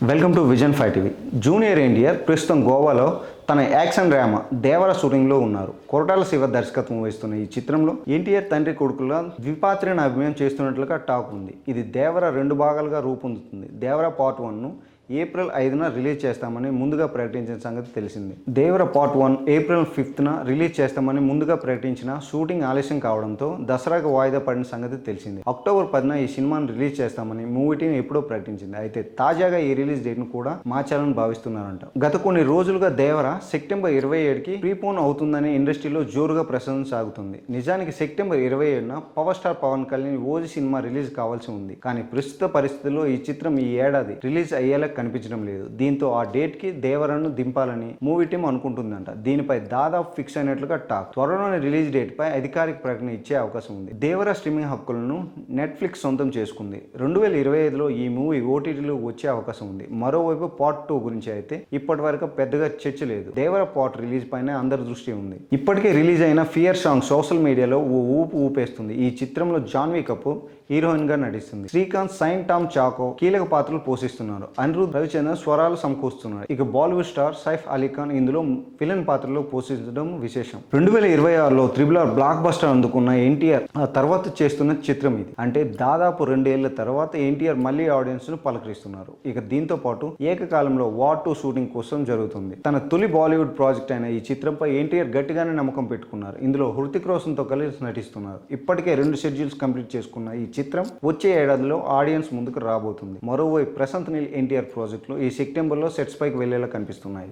Welcome to vision five TV. Junior NTR ప్రస్తుతం గోవాలో తన యాక్షన్ డ్రామా దేవర షూటింగ్లో ఉన్నారు. కొరటాల శివ దర్శకత్వం వహిస్తున్న ఈ చిత్రంలో ఎన్టీఆర్ తండ్రి కొడుకుల ద్విపాత్రిని అభినయం చేస్తున్నట్లుగా టాక్ ఉంది. ఇది దేవర రెండు భాగాలుగా రూపొందుతుంది. దేవర పార్ట్ వన్ను ఏప్రిల్ ఐదున రిలీజ్ చేస్తామని ముందుగా ప్రకటించిన సంగతి తెలిసింది. దేవర పార్ట్ వన్ ఏప్రిల్ ఫిఫ్త్న రిలీజ్ చేస్తామని ముందుగా ప్రకటించిన షూటింగ్ ఆలస్యం కావడంతో దసరాకు వాయిదా పడిన సంగతి తెలిసింది. అక్టోబర్ పదిన ఈ సినిమాను రిలీజ్ చేస్తామని మూవీ టీం ఎప్పుడో ప్రకటించింది. అయితే తాజాగా ఈ రిలీజ్ డేట్ను కూడా మార్చాలని భావిస్తున్నారంట. గత కొన్ని రోజులుగా దేవర సెప్టెంబర్ ఇరవై ఏడుకి ప్రీపోన్ అవుతుందని ఇండస్ట్రీలో జోరుగా ప్రసంగం సాగుతుంది. నిజానికి సెప్టెంబర్ ఇరవై ఏడున power star Pawan Kalyan OG cinema release కావాల్సి ఉంది. కానీ ప్రస్తుత పరిస్థితుల్లో ఈ చిత్రం ఈ ఏడాది రిలీజ్ అయ్యేలా కనిపించడం లేదు. దీంతో ఆ డేట్కి దేవరను దింపాలని మూవీ టీం అనుకుంటుందంట. దీనిపై దాదాపు ఫిక్స్ అయినట్లుగా టాక్. త్వరలోనే రిలీజ్ డేట్ పై అధికారిక ప్రకటన ఇచ్చే అవకాశం ఉంది. దేవర స్ట్రీమింగ్ హక్కులను నెట్ఫ్లిక్స్ సొంతం చేసుకుంది. రెండు వేల ఇరవై ఐదులో ఈ మూవీ ఓటీటీలో వచ్చే అవకాశం ఉంది. మరోవైపు పార్ట్ టూ గురించి అయితే ఇప్పటి వరకు పెద్దగా చర్చ లేదు. దేవర పార్ట్ రిలీజ్ పైన అందరి దృష్టి ఉంది. ఇప్పటికే రిలీజ్ అయిన ఫియర్ సాంగ్ సోషల్ మీడియాలో ఓ ఊపు ఊపేస్తుంది. ఈ చిత్రంలో జాన్వీ కపూర్ హీరోయిన్గా నటిస్తుంది. శ్రీకాంత్ సైన్ టామ్ చాకో కీలక పాత్రలు పోషిస్తున్నారు. అనిరుద్ రవిచంద్రన్ స్వరాలు సమకూరుస్తున్నారు. ఇక బాలీవుడ్ స్టార్ సైఫ్ అలీ ఖాన్ ఇందులో విలన్ పాత్రలో పోషించడం విశేషం. రెండు వేల ఇరవై ఆరులో త్రిబుల్ ఆర్ బ్లాక్ బస్టర్ అందుకున్న ఎన్టీఆర్ ఆ తర్వాత చేస్తున్న చిత్రం ఇది. అంటే దాదాపు రెండేళ్ళ తర్వాత ఎన్టీఆర్ మళ్ళీ ఆడియన్స్ను పలకరిస్తున్నారు. ఇక దీంతో పాటు ఏకకాలంలో వార్ టూ షూటింగ్ కోసం జరుగుతుంది. తన తొలి బాలీవుడ్ ప్రాజెక్ట్ అయిన ఈ చిత్రంపై ఎన్టీఆర్ గట్టిగానే నమ్మకం పెట్టుకున్నారు. ఇందులో హృతిక్ రోషన్తో కలిసి నటిస్తున్నారు. ఇప్పటికే రెండు షెడ్యూల్స్ కంప్లీట్ చేసుకున్న ఈ చిత్రం వచ్చే ఏడాదిలో ఆడియన్స్ ముందుకు రాబోతుంది. మరోవైపు ప్రశాంత్ నీల్ ఎన్టీఆర్ ప్రాజెక్టులు ఈ సెప్టెంబర్లో సెట్స్ పైకి వెళ్ళేలా కనిపిస్తున్నాయి.